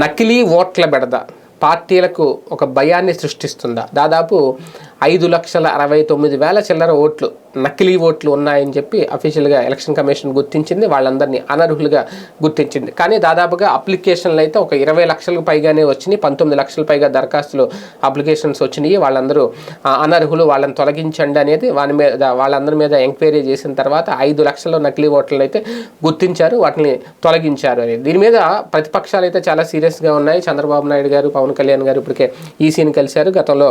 నకిలీ ఓట్ల బెడద పార్టీలకు ఒక భయాన్ని సృష్టిస్తుందా? దాదాపు ఐదు లక్షల అరవై తొమ్మిది వేల చిల్లర ఓట్లు నకిలీ ఓట్లు ఉన్నాయని చెప్పి అఫీషియల్గా ఎలక్షన్ కమిషన్ గుర్తించింది. వాళ్ళందరినీ అనర్హులుగా గుర్తించింది. కానీ దాదాపుగా అప్లికేషన్లు అయితే ఒక ఇరవై లక్షలకు పైగానే వచ్చినాయి. పంతొమ్మిది లక్షల పైగా దరఖాస్తులు అప్లికేషన్స్ వచ్చినాయి. వాళ్ళందరూ అనర్హులు వాళ్ళని తొలగించండి అనేది వాని మీద వాళ్ళందరి మీద ఎంక్వైరీ చేసిన తర్వాత ఐదు లక్షల నకిలీ ఓట్లను అయితే గుర్తించారు. వాటిని తొలగించారు అనేది. దీని మీద ప్రతిపక్షాలు అయితే చాలా సీరియస్గా ఉన్నాయి. చంద్రబాబు నాయుడు గారు పవన్ కళ్యాణ్ గారు ఇప్పటికే ఈసీని కలిశారు. గతంలో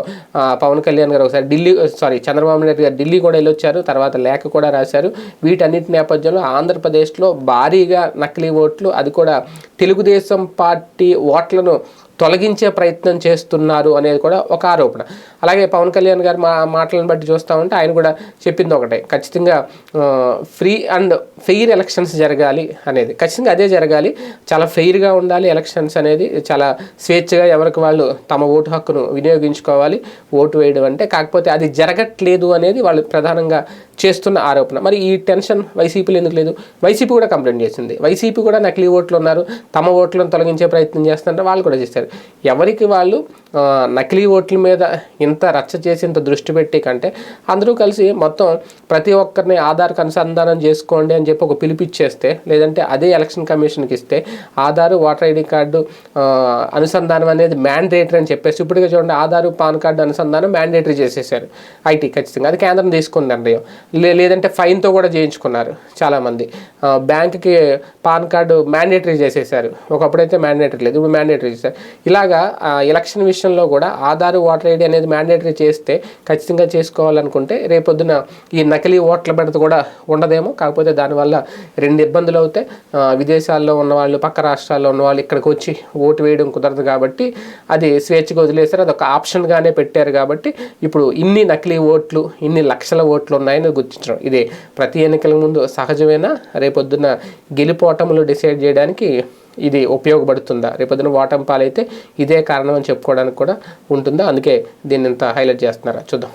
పవన్ కళ్యాణ్ గారు ఒకసారి ఢిల్లీ సారీ చంద్రబాబు నాయుడు గారు ఢిల్లీ కూడా వెళ్ళొచ్చారు తర్వాత లేఖ కూడా రాశారు. వీటన్నిటి నేపథ్యంలో ఆంధ్రప్రదేశ్లో భారీగా నకిలీ ఓట్లు అది కూడా తెలుగుదేశం పార్టీ ఓట్లను తొలగించే ప్రయత్నం చేస్తున్నారు అనేది కూడా ఒక ఆరోపణ. అలాగే పవన్ కళ్యాణ్ గారు మా మాటలను బట్టి చూస్తూ ఉంటే ఆయన కూడా చెప్పింది ఒకటే. ఖచ్చితంగా ఫ్రీ అండ్ ఫెయిర్ ఎలక్షన్స్ జరగాలి అనేది. ఖచ్చితంగా అదే జరగాలి. చాలా ఫెయిర్గా ఉండాలి ఎలక్షన్స్ అనేది. చాలా స్వేచ్ఛగా ఎవరికి వాళ్ళు తమ ఓటు హక్కును వినియోగించుకోవాలి ఓటు వేయడం అంటే. కాకపోతే అది జరగట్లేదు అనేది వాళ్ళు ప్రధానంగా చేస్తున్న ఆరోపణ. మరి ఈ టెన్షన్ వైసీపీలో ఎందుకు లేదు? వైసీపీ కూడా కంప్లైంట్ చేసింది. వైసీపీ కూడా నకిలీ ఓట్లు ఉన్నారు. తమ ఓట్లను తొలగించే ప్రయత్నం చేస్తుంటే వాళ్ళు కూడా చేశారు. ఎవరికి వాళ్ళు నకిలీ ఓట్ల మీద ఇంత రచ్చ చేసి ఇంత దృష్టి పెట్టి కంటే అందరూ కలిసి మొత్తం ప్రతి ఒక్కరిని ఆధార్కి అనుసంధానం చేసుకోండి అని చెప్పి ఒక పిలిపిచ్చేస్తే లేదంటే అదే ఎలక్షన్ కమిషన్కి ఇస్తే ఆధారు ఓటర్ ఐడి కార్డు అనుసంధానం అనేది మ్యాండేటరీ అని చెప్పేసి ఇప్పటికే చూడండి ఆధార్ పాన్ కార్డు అనుసంధానం మ్యాండేటరీ చేసేసారు ఐటీ ఖచ్చితంగా. అది కేంద్రం తీసుకుంది నిర్ణయం. లే లేదంటే ఫైన్తో కూడా చేయించుకున్నారు చాలామంది. బ్యాంక్కి పాన్ కార్డు మ్యాండేటరీ చేసేసారు. ఒకప్పుడైతే మ్యాండేటరీ లేదు ఇప్పుడు మ్యాండేటరీ చేశారు. ఇలాగా ఎలక్షన్ విషయంలో కూడా ఆధార్ ఓటర్ ఐడి అనేది మ్యాండేటరీ చేస్తే ఖచ్చితంగా చేసుకోవాలనుకుంటే రేపొద్దున ఈ నకిలీ ఓట్ల బెడత కూడా ఉండదేమో. కాకపోతే దానివల్ల రెండు ఇబ్బందులు అవుతాయి. విదేశాల్లో ఉన్న వాళ్ళు పక్క రాష్ట్రాల్లో ఉన్న వాళ్ళు ఇక్కడికి వచ్చి ఓటు వేయడం కుదరదు కాబట్టి అది స్వేచ్ఛగా వదిలేశారు. అదొక ఆప్షన్గానే పెట్టారు కాబట్టి ఇప్పుడు ఇన్ని నకిలీ ఓట్లు ఇన్ని లక్షల ఓట్లు ఉన్నాయని గుర్తించడం. ఇది ప్రతి ఎన్నికల ముందు సహజమైన? రేపొద్దున గెలిపోటములు డిసైడ్ చేయడానికి ఇది ఉపయోగపడుతుందా? రేపొద్దున ఓటమి పాలైతే ఇదే కారణం అని చెప్పుకోవడానికి కూడా ఉంటుందా? అందుకే దీన్ని ఇంత హైలైట్ చేస్తున్నారా? చూద్దాం.